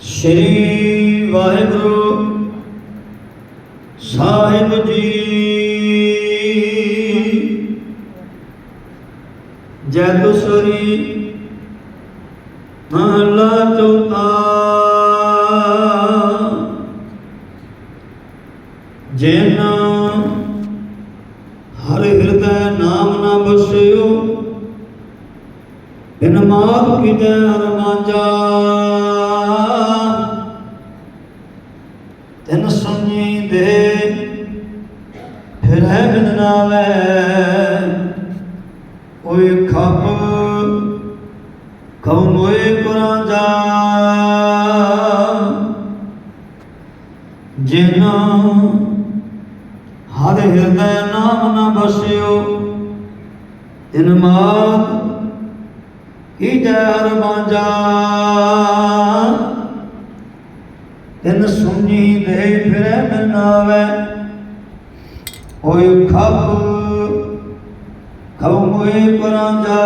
ਸ਼੍ਰੀ ਵਾਹਿਗੁਰੂ ਸਾਹਿਬ ਜੀ। ਜੈ ਤੁਸਰੀ ਮਹਲਾ ਚੌਥਾ। ਜਿਨ ਹਰ ਹਿਰਦੈ ਨਾਮ ਨਾ ਬਸਿਓ ਬਿਨ ਮਾਤ ਕੀਤੇ ਹਰ ਤੈਨ ਸੁਣੀ ਦੇ, ਫਿਰ ਹੈ ਬਿਨ ਨਾਵੇ। ਓਏ ਖਪ ਕਉ ਮੋਏ ਕੁਰਾਂ ਜਾ। ਜਿਨ ਹਰ ਹਿਰਦੈ ਨਾਮ ਨਾ ਬਸਿਓ, ਤਿਨ ਮਾਤ ਕੀ ਜਰ ਤਿਨ ਸੁਣੀ ਦੇ ਫਿਰੈ ਮਨਾਵੇ ਹੋਇ ਖਪ ਖਉ ਮੋਏ ਪਰਾਂਜਾ।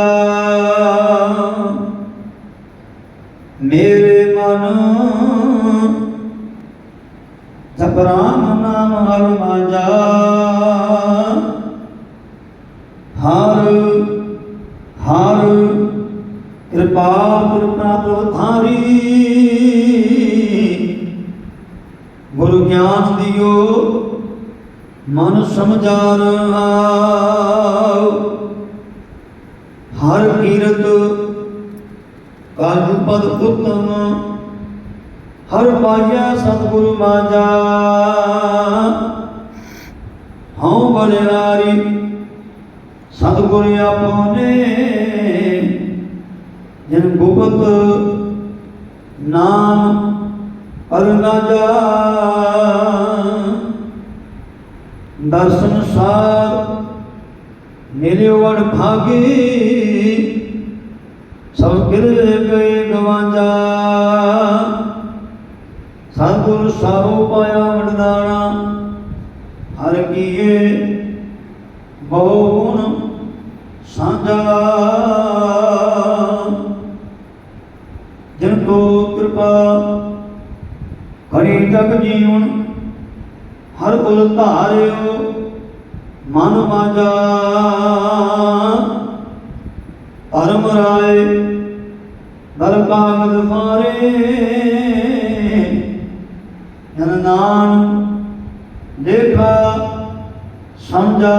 ਮੇਰੇ ਮਨ ਜਪ ਰਾਮ ਨਾਮ ਹਰ ਮਾਂਜਾ। ਕਿਰਪਾ ਕਿਰਪਾ ਪ੍ਰਭ ਧਾਰੀ ਗੁਰੂ ਗਿਆਨ ਦਿਓ ਮਨ ਸਮਝਾਰ ਆਓ। ਹਰ ਕੀਰਤ ਕਾਲ ਪਦ ਉਤਮ, ਹਰ ਪਾਇਆ ਸਤਿਗੁਰੂ ਮਾਜਾ। ਹਉ ਬਲਿਆਰੀ, ਸਤਿਗੁਰ ਆਪਨੇ ਜਨ ਗੁਪਤ ਨਾਮ ਅਰਨਾ ਜਾ ਦਰਸ਼ਨ ਸਾਰ ਮੇਰੇ ਵੜ ਭਾਗੀ ਸਭ ਗਿਰ ਗਏ ਗਵਾਂਜਾ ਸਤਿਗੁਰ ਸਾਹੋ ਪਾਇਆ ਵਡਦਾਣਾ, ਹਰ ਕੀਏ ਬਹੁ ਗੁਣ ਜਿਨ ਕੋ ਕਿਰਪਾ ਕਰੀ ਤਕ ਜੀਵਨ, ਹਰ ਕੁਲ ਧਾਰਿਓ, ਮਨ ਮਾਜਾ। ਧਰਮ ਰਾਏ ਦਰ ਕਾਗਦ ਮਾਰੇ ਜਨ ਨਾਮ ਦੇਖਾ, ਸਮਝਾ।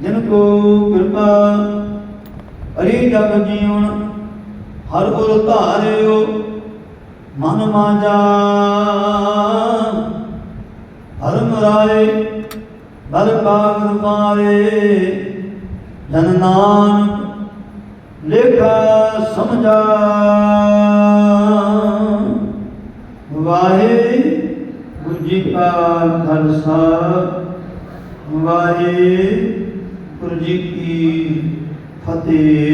ਜਿਨ ਕੋ ਕਿਰਪਾ ਅਰੀ ਜਗ ਜੀਵਨ, ਹਰ ਗੁਰ ਧਾਰਿਓ ਮਨ ਮਾਜਾ। ਧਰਮ ਰਾਏ, ਬਲ ਕਾਗਦ ਮਾਰੇ। ਜਨ ਨਾਨਕ ਲੇਖਾ ਸਮਝਾ। ਵਾਹਿਗੁਰੂ ਜੀ ਕਾ ਖਾਲਸਾ, ਵਾਹਿਗੁਰੂ ਜੀ ਕੀ ਫਤਿਹ।